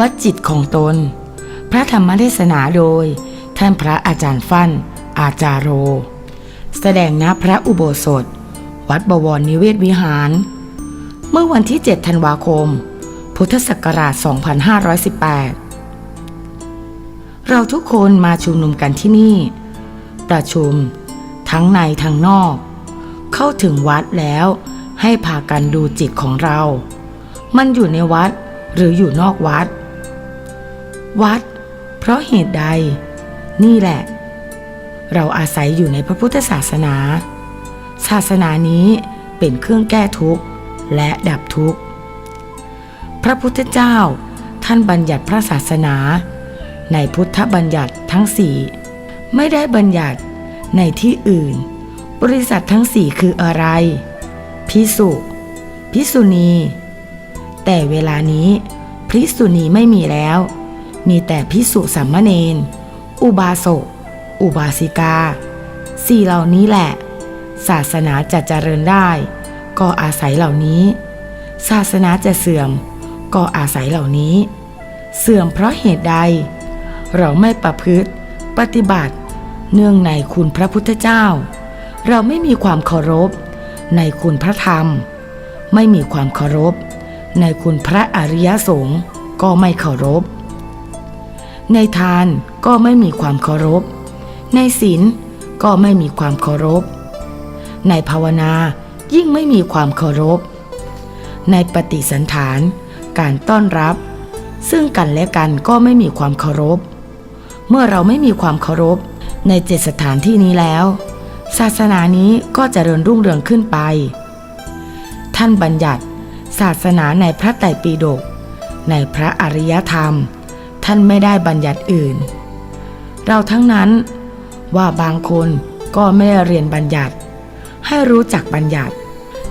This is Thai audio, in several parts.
วัดจิตของตน พระธรรมเทศนาโดย ท่านพระอาจารย์ฟั่น อาจารโร แสดงณพระอุโบสถ วัดบวรนิเวศวิหาร เมื่อวันที่ 7 ธันวาคม พุทธศักราช 2518 เราทุกคนมาชุมนุมกันที่นี่ ประชุม ทั้งในทั้งนอก เข้าถึงวัดแล้วให้พากันดูจิตของเรา มันอยู่ในวัดหรืออยู่นอกวัด วัด เพราะเหตุใด นี่แหละ เราอาศัยอยู่ในพระพุทธศาสนา ศาสนานี้เป็นเครื่องแก้ทุกข์และดับทุกข์ พระพุทธเจ้าท่านบัญญัติพระศาสนา ในพุทธบัญญัติทั้งสี่ไม่ได้บัญญัติในที่อื่น บริษัททั้งสี่คืออะไร พิสุพิสุณี แต่เวลานี้พิสุณีไม่มีแล้ว มีแต่พิสุสัมมเนน อุบาสก อุบาสิกา สี่เหล่านี้แหละ ศาสนาจะเจริญได้ ก็อาศัยเหล่านี้ ศาสนาจะเสื่อม ก็อาศัยเหล่านี้ เสื่อมเพราะเหตุใด เราไม่ประพฤติ ปฏิบัติ เนื่องในคุณพระพุทธเจ้า เราไม่มีความเคารพ ในคุณพระธรรม ไม่มีความเคารพ ในคุณพระอริยสงฆ์ก็ไม่เคารพ ในทานก็ไม่มีความเคารพ ในศีลก็ไม่มีความเคารพ ในภาวนายิ่งไม่มีความเคารพ ในปฏิสันฐาน การต้อนรับ ซึ่งกันและกันก็ไม่มีความเคารพ เมื่อเราไม่มีความเคารพ ในเจ็ดสถานที่นี้แล้ว ศาสนานี้ก็จเจริญรุ่งเรืองขึ้นไป ท่านบัญญัติ ศาสนาในพระไตรปิฎกในพระอริยธรรม ท่านไม่ได้บัญญัติอื่น เราทั้งนั้นว่าบางคนก็ไม่ได้เรียนบัญญัติ ให้รู้จักบัญญัติ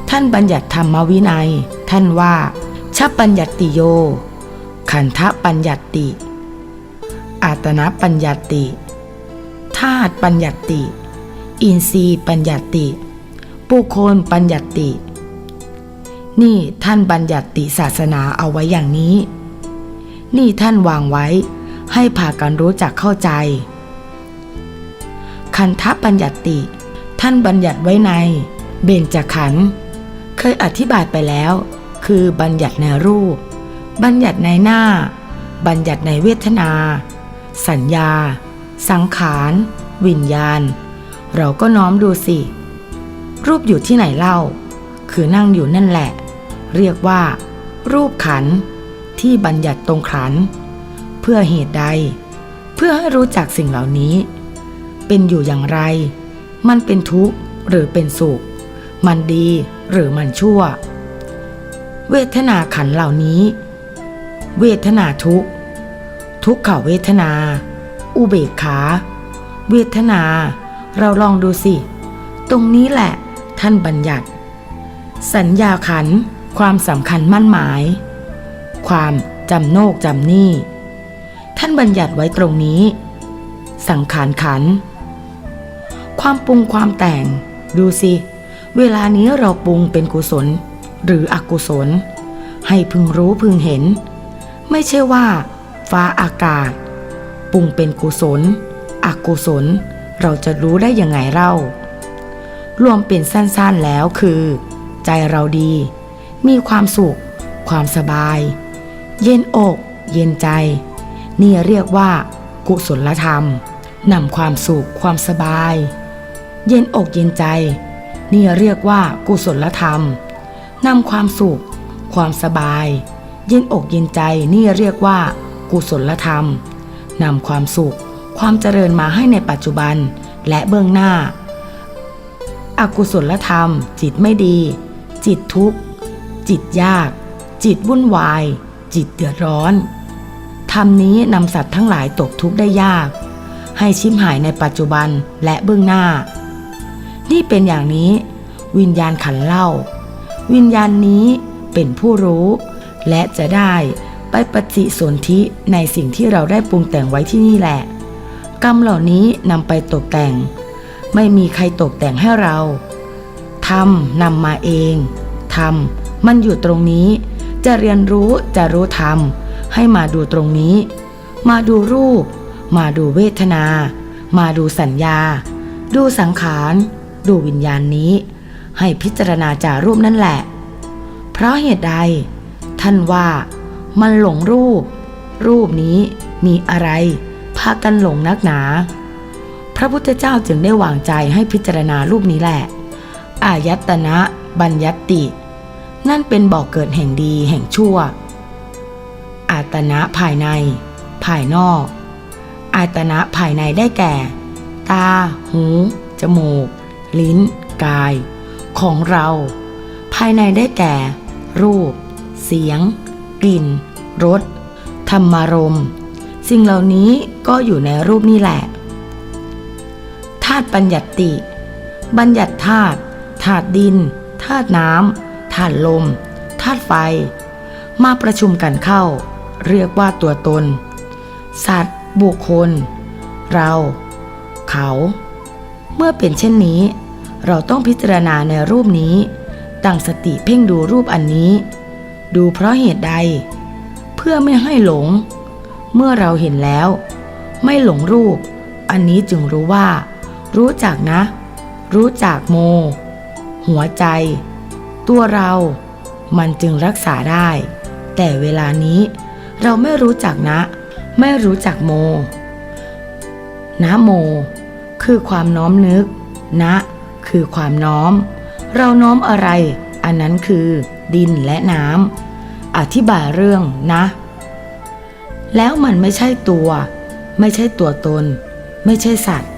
ท่านบัญญัติธรรมวินัย ท่านว่าชับบัญญัติโย ขันธปัญญัติ อาตนะปัญญัติธาตุปัญญัติ อินทรีย์ปัญญัติปุโคนปัญญัติ นี่ท่านบัญญัติศาสนาเอาไว้อย่างนี้ นี่ท่านวางไว้ ให้พากันรู้จักเข้าใจ คันธปัญญัติ ท่านบัญญัติไว้ใน เบญจขันธ์เคยอธิบายไปแล้ว คือบัญญัติในรูป บัญญัติในหน้า บัญญัติในเวทนา สัญญา สังขาร วิญญาณ เราก็น้อมดูสิ รูปอยู่ที่ไหนเล่า คือนั่งอยู่นั่นแหละ เรียกว่า รูปขันธ์ ที่บัญญัติตรงขัน เพื่อเหตุใด เพื่อให้รู้จักสิ่งเหล่านี้ เป็นอยู่อย่างไร มันเป็นทุกข์หรือเป็นสุข มันดีหรือมันชั่ว เวทนาขันเหล่านี้ เวทนาทุกข์ ทุกขเวทนา อุเบกขา เวทนา เราลองดูสิ ตรงนี้แหละท่านบัญญัติ สัญญาขันความสำคัญมั่นหมาย ความจำโนกจำนี่ ท่านบัญญัติไว้ตรงนี้ สังขารขัน ความปรุงความแต่ง ดูสิ เวลานี้เราปรุงเป็นกุศล หรืออกุศล ให้พึงรู้พึงเห็น ไม่ใช่ว่า ฟ้าอากาศ ปรุงเป็นกุศล อกุศล เราจะรู้ได้ยังไงเล่ารวมเป็นสั้นๆแล้วคือ ใจเราดี มีความสุข ความสบาย เย็นอก เย็นใจ นี่เรียกว่า กุศลธรรมนำความสุขความสบาย เย็นอกเย็นใจ นี่เรียกว่า กุศลธรรมนำความสุข ความสบาย เย็นอกเย็นใจนี่เรียกว่า กุศลธรรมนำความสุข ความเจริญมาให้ในปัจจุบันและเบื้องหน้าอกุศลธรรม จิตไม่ดี จิตทุกข์ จิตยาก จิตวุ่นวาย จิตเดือดร้อนธรรมนี้นำสัตว์ทั้งหลายตกทุกข์ได้ยาก ให้ชิมหายในปัจจุบันและเบื้องหน้า นี่เป็นอย่างนี้ วิญญาณขันเล่า วิญญาณนี้เป็นผู้รู้ และจะได้ไปปฏิสนธิในสิ่งที่เราได้ปรุงแต่งไว้ที่นี่แหละ กรรมเหล่านี้นำไปตกแต่ง ไม่มีใครตกแต่งให้เราทำนำมาเองทำมันอยู่ตรงนี้ จะเรียนรู้จะรู้ธรรม ให้มาดูตรงนี้ มาดูรูป มาดูเวทนา มาดูสัญญา ดูสังขาร ดูวิญญาณนี้ ให้พิจารณาจารูปนั่นแหละ เพราะเหตุใด ท่านว่ามันหลงรูป รูปนี้มีอะไรพากันหลงนักหนา พระพุทธเจ้าจึงได้วางใจให้พิจารณารูปนี้แหละ อายตนะ บัญญัติ นั่นเป็นบ่อกเกิดแห่งดีแห่งชั่ว อาตนะภายใน ภายนอก อาตนะภายในได้แก่ ตา หู จมูก ลิ้น กาย ของเรา ภายในได้แก่ รูป เสียง กลิ่น รส ธรรมารมสิ่งเหล่านี้ก็อยู่ในรูปนี่แหละ ธาตุบัญญัติ บัญญัติธาตุ ธาตุดิน ธาตุน้ำาตุลมธาตุไฟ มาประชุมกันเข้า เรียกว่าตัวตน สัตว์ บุคคล เรา เขา เมื่อเป็นเช่นนี้ เราต้องพิจารณาในรูปนี้ตั้งสติเพ่งดูรูปอันนี้ ดูเพราะเหตุใด เพื่อไม่ให้หลง เมื่อเราเห็นแล้ว ไม่หลงรูป อันนี้จึงรู้ว่า รู้จักนะ รู้จักโม หัวใจ ตัวเรามันจึงรักษาได้ แต่เวลานี้เราไม่รู้จักนะ ไม่รู้จักโม นะโม คือความน้อมนึก นะ คือความน้อม เราน้อมอะไร อันนั้นคือดินและน้ำอธิบายเรื่องนะ แล้วมันไม่ใช่ตัว ไม่ใช่ตัวตน ไม่ใช่สัตว์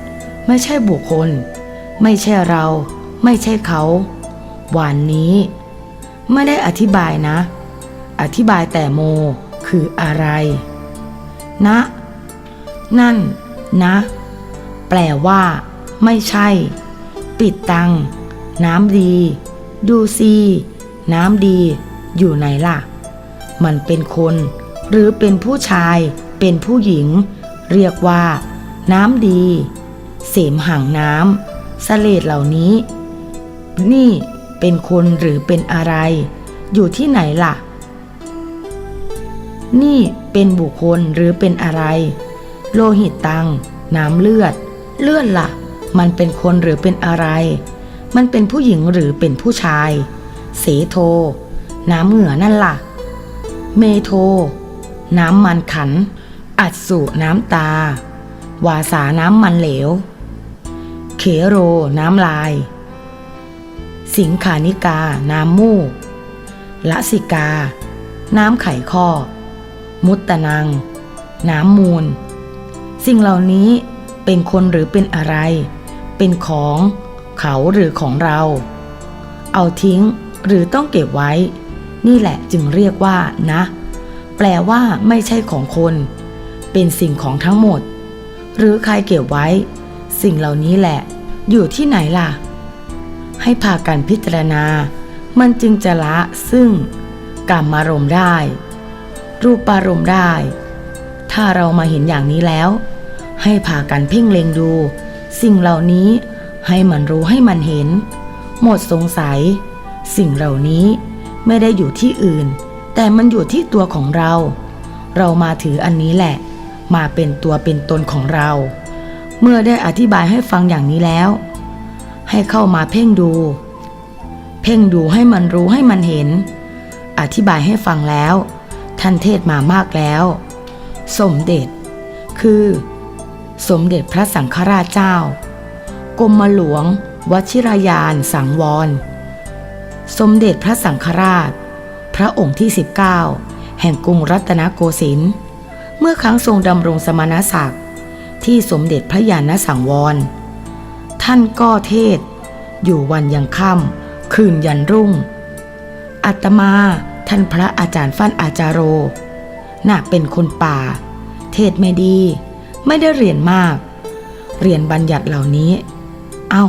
ไม่ใช่บุคคล ไม่ใช่เรา ไม่ใช่เขา วันนี้ ไม่ได้อธิบายนะ อธิบายแต่โมคืออะไร นะ นั่น นะ แปลว่า ไม่ใช่ ปิดตัง น้ำดี ดูซีน้ำดี อยู่ไหนล่ะ มันเป็นคน หรือเป็นผู้ชาย เป็นผู้หญิง เรียกว่า น้ำดี เสมหังน้ำสเลดเหล่านี้ นี่ เป็นคนหรือเป็นอะไร อยู่ที่ไหนล่ะ นี่เป็นบุคคลหรือเป็นอะไร โลหิตตัง น้ำเลือด เลือดล่ะ มันเป็นคนหรือเป็นอะไร มันเป็นผู้หญิงหรือเป็นผู้ชาย เสโท น้ำเหงื่อนั่นล่ะ เมโท น้ำมันขัน อัดสุน้ำตา วาสาน้ำมันเหลว เขโร น้ำลาย สิงขานิกา น้ำมูก ละสิกา น้ำไขข้อ มุตตะนัง น้ำมูล สิ่งเหล่านี้เป็นคนหรือเป็นอะไร เป็นของเขาหรือของเรา เอาทิ้งหรือต้องเก็บไว้ นี่แหละจึงเรียกว่า นะ แปลว่าไม่ใช่ของคน เป็นสิ่งของทั้งหมด หรือใครเก็บไว้ สิ่งเหล่านี้แหละ อยู่ที่ไหนล่ะ ให้พากันพิจารณา มันจึงจะละซึ่งกรรมารมณ์ได้ รูปารมณ์ได้ ถ้าเรามาเห็นอย่างนี้แล้ว ให้พากันเพ่งเล็งดู สิ่งเหล่านี้ให้มันรู้ให้มันเห็น หมดสงสัย สิ่งเหล่านี้ไม่ได้อยู่ที่อื่น แต่มันอยู่ที่ตัวของเรา เรามาถืออันนี้แหละ มาเป็นตัวเป็นตนของเรา เมื่อได้อธิบายให้ฟังอย่างนี้แล้ว ให้เข้ามาเพ่งดู เพ่งดูให้มันรู้ให้มันเห็น อธิบายให้ฟังแล้ว ท่านเทศมามากแล้ว สมเด็จ คือ สมเด็จพระสังฆราชเจ้า กรมหลวง วชิรยานสังวร สมเด็จพระสังฆราช พระองค์ที่ 19 แห่งกรุงรัตนโกสินทร์เมื่อครั้งทรงดำรงสมณศักดิ์ที่สมเด็จพระยาณสังวร ท่านก็เทศ อยู่วันยังค่ำคืนยันรุ่งอาตมาท่านพระอาจารย์ฟั่นอาจารโร น่ะเป็นคนป่า เทศไม่ดี ไม่ได้เรียนมาก เรียนบัญญัติเหล่านี้ เอา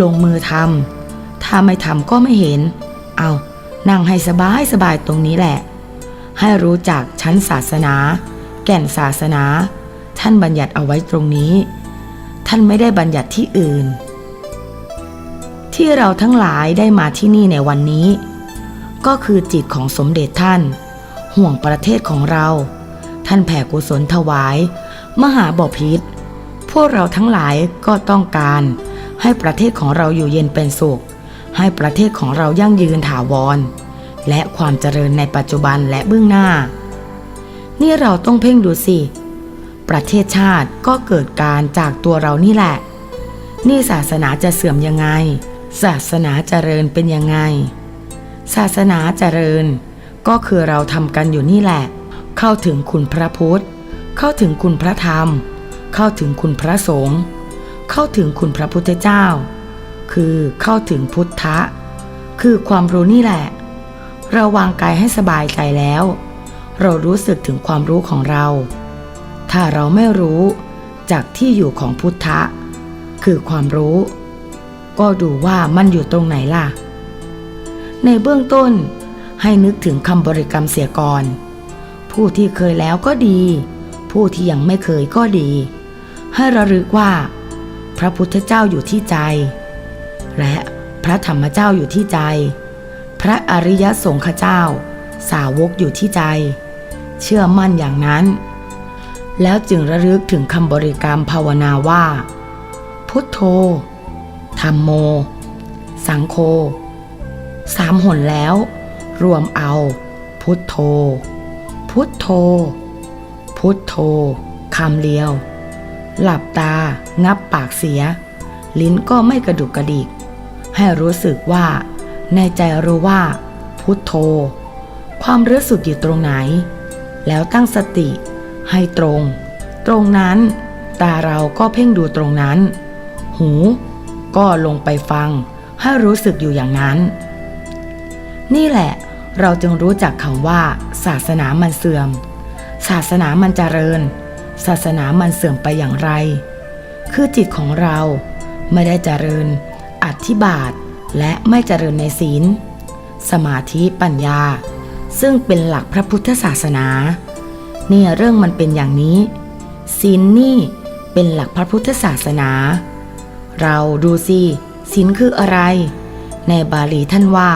ลงมือทำถ้าไม่ทำก็ไม่เห็น เอานั่งให้สบายสบายตรงนี้แหละ ให้รู้จักชั้นศาสนา แก่นศาสนา ท่านบัญญัติเอาไว้ตรงนี้ ท่านไม่ได้บัญญัติที่อื่น ที่เราทั้งหลายได้มาที่นี่ในวันนี้ ก็คือจิตของสมเด็จท่าน ห่วงประเทศของเรา ท่านแผ่กุศลถวาย มหาบพิษพวกเราทั้งหลายก็ต้องการ ให้ประเทศของเราอยู่เย็นเป็นสุข ให้ประเทศของเรายั่งยืนถาวร และความเจริญในปัจจุบันและเบื้องหน้า นี่เราต้องเพ่งดูสิ ประเทศชาติก็เกิดการจากตัวเรานี่แหละ นี่ศาสนาจะเสื่อมยังไง ศาสนาเจริญเป็นยังไง ศาสนาเจริญ ก็คือเราทำกันอยู่นี่แหละ เข้าถึงคุณพระพุทธ เข้าถึงคุณพระธรรม เข้าถึงคุณพระสงฆ์ เข้าถึงคุณพระพุทธเจ้า คือเข้าถึงพุทธะ คือความรู้นี่แหละ เราวางกายให้สบายใจแล้ว เรารู้สึกถึงความรู้ของเรา ถ้าเราไม่รู้จากที่อยู่ของพุทธะ คือความรู้ ก็ดูว่ามันอยู่ตรงไหนล่ะ ในเบื้องต้นให้นึกถึงคำบริกรรมเสียก่อน ผู้ที่เคยแล้วก็ดี ผู้ที่ยังไม่เคยก็ดี ให้ระลึกว่า พระพุทธเจ้าอยู่ที่ใจ และพระธรรมเจ้าอยู่ที่ใจ พระอริยสงฆ์เจ้า สาวกอยู่ที่ใจ เชื่อมั่นอย่างนั้น แล้วจึงระลึกถึงคำบริกรรมภาวนาว่า พุทโธธรรมโม สังโฆสามหนแล้ว รวมเอา พุทโธ พุทโธ พุทโธคำเดียว หลับตางับปากเสีย ลิ้นก็ไม่กระดุกกระดิก ให้รู้สึกว่า ในใจรู้ว่า พุทโธ ความรู้สึกอยู่ตรงไหน แล้วตั้งสติ ให้ตรง ตรงนั้น ตาเราก็เพ่งดูตรงนั้น หู ก็ลงไปฟัง ให้รู้สึกอยู่อย่างนั้น นี่แหละ เราจึงรู้จักคำว่า ศาสนามันเสื่อม ศาสนามันเจริญ ศาสนามันเสื่อมไปอย่างไร คือจิตของเราไม่ได้เจริญ อธิบาทและไม่เจริญในศีล สมาธิปัญญา ซึ่งเป็นหลักพระพุทธศาสนา เนี่ยเรื่องมันเป็นอย่างนี้ศีลนี่เป็นหลักพระพุทธศาสนา เราดูสิศีลคืออะไร ในบาลีท่านว่า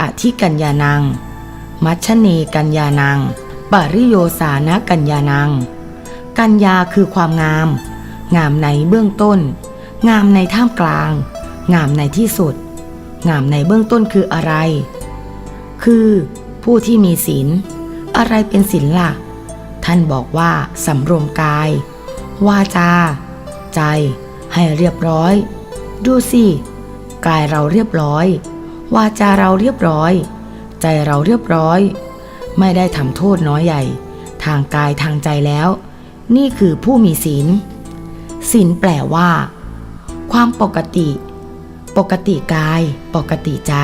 อธิกัญญานัง มัชเนกัญญานัง ปริโยสานะกัญญานัง กัญญาคือความงาม งามในเบื้องต้น งามในท่ามกลาง งามในที่สุด งามในเบื้องต้นคืออะไร คือผู้ที่มีศีล อะไรเป็นศีลล่ะ ท่านบอกว่าสำรวมกาย วาจา ใจ ให้เรียบร้อย ดูสิกายเราเรียบร้อย วาจาเราเรียบร้อย ใจเราเรียบร้อย ไม่ได้ทำโทษน้อยใหญ่ ทางกายทางใจแล้ว นี่คือผู้มีศีลศีลแปลว่า ความปกติ ปกติกาย ปกติใจ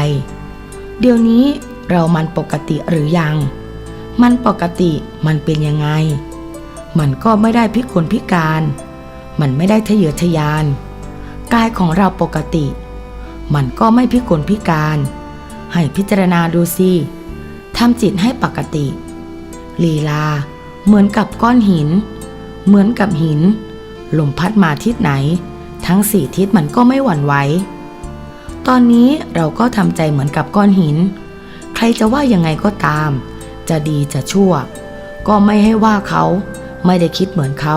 เดี๋ยวนี้เรามันปกติหรือยัง มันปกติมันเป็นยังไง มันก็ไม่ได้พิกลพิการ มันไม่ได้ทะเยอทะยาน กายของเราปกติ มันก็ไม่พิกลพิการ ให้พิจารณาดูสิทำจิตให้ปกติ ลีลา เหมือนกับก้อนหิน เหมือนกับหิน ลมพัดมาทิศไหน ทั้งสี่ทิศมันก็ไม่หวั่นไหว ตอนนี้เราก็ทำใจเหมือนกับก้อนหิน ใครจะว่ายังไงก็ตาม จะดีจะชั่ว ก็ไม่ให้ว่าเขาไม่ได้คิดเหมือนเขา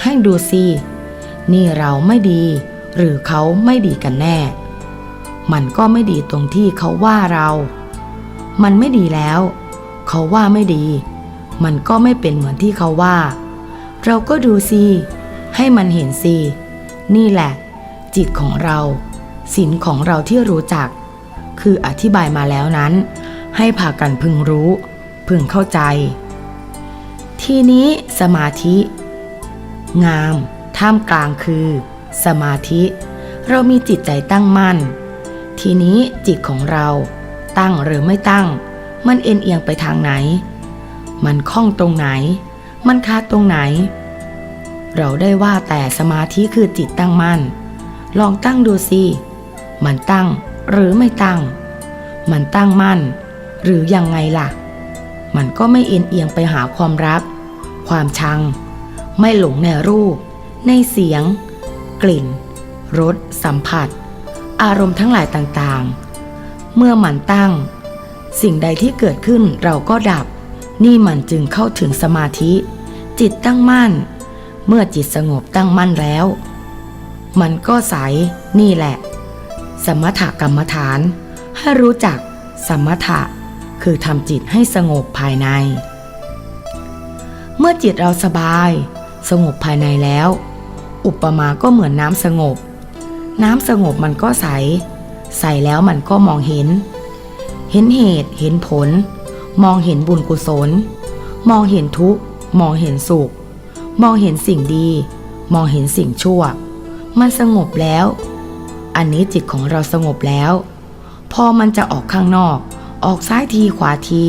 ให้ดูสินี่เราไม่ดี หรือเขาไม่ดีกันแน่ มันก็ไม่ดีตรงที่เขาว่าเรา มันไม่ดีแล้ว เขาว่าไม่ดี มันก็ไม่เป็นเหมือนที่เขาว่า เราก็ดูสิให้มันเห็นสินี่แหละ จิตของเราศีลของเราที่รู้จัก คืออธิบายมาแล้วนั้น ให้พากันพึงรู้ พึงเข้าใจ ทีนี้สมาธิ งามท่ามกลางคือ สมาธิ เรามีจิตใจตั้งมั่น ทีนี้จิตของเราตั้งหรือไม่ตั้ง มันเอ็นเอียงไปทางไหน มันคล้องตรงไหน มันคาตรงไหน เราได้ว่าแต่สมาธิคือจิตตั้งมั่น ลองตั้งดูสิมันตั้งหรือไม่ตั้ง มันตั้งมั่น หรือยังไงล่ะ มันก็ไม่เอ็นเอียงไปหาความรัก ความชัง ไม่หลงในรูป ในเสียง กลิ่น รส สัมผัส อารมณ์ทั้งหลายต่างๆ เมื่อมันตั้ง สิ่งใดที่เกิดขึ้นเราก็ดับ นี่มันจึงเข้าถึงสมาธิ จิตตั้งมั่น เมื่อจิตสงบตั้งมั่นแล้ว มันก็ใส นี่แหละ สมถกรรมฐาน ให้รู้จักสมถะ คือทำจิตให้สงบภายใน เมื่อจิตเราสบาย สงบภายในแล้ว อุปมาก็เหมือนน้ำสงบ น้ำสงบมันก็ใส ใสแล้วมันก็มองเห็น เห็นเหตุเห็นผล มองเห็นบุญกุศล มองเห็นทุกข์ มองเห็นสุข มองเห็นสิ่งดี มองเห็นสิ่งชั่ว มันสงบแล้ว อันนี้จิตของเราสงบแล้ว พอมันจะออกข้างนอก ออกซ้ายทีขวาที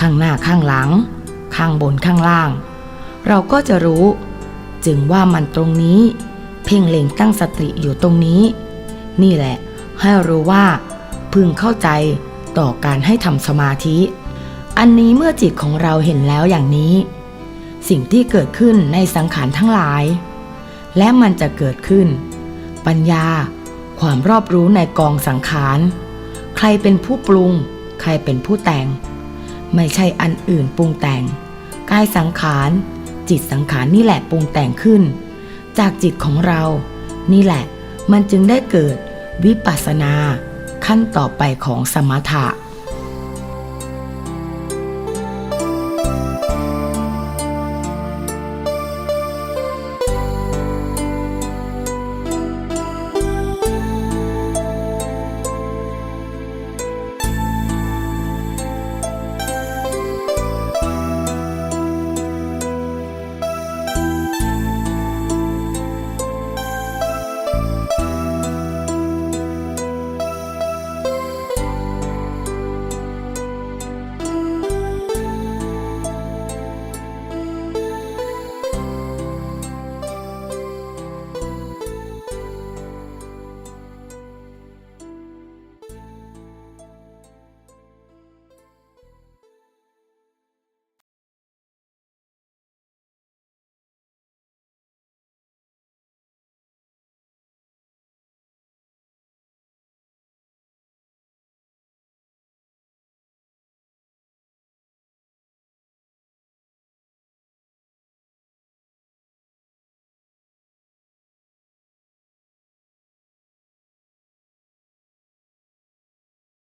ข้างหน้าข้างหลัง ข้างบนข้างล่าง เราก็จะรู้ จึงว่ามันตรงนี้ เพ่งเล็งตั้งสติอยู่ตรงนี้ นี่แหละ ให้รู้ว่า พึงเข้าใจต่อการให้ทำสมาธิ อันนี้เมื่อจิตของเราเห็นแล้วอย่างนี้ สิ่งที่เกิดขึ้นในสังขารทั้งหลาย และมันจะเกิดขึ้น ปัญญา ความรอบรู้ในกองสังขาร ใครเป็นผู้ปรุง ใครเป็นผู้แต่ง ไม่ใช่อันอื่นปรุงแต่ง กายสังขาร จิตสังขารนี่แหละปรุงแต่งขึ้น จากจิตของเรา นี่แหละ มันจึงได้เกิดวิปัสสนา ขั้นต่อไปของสมถะ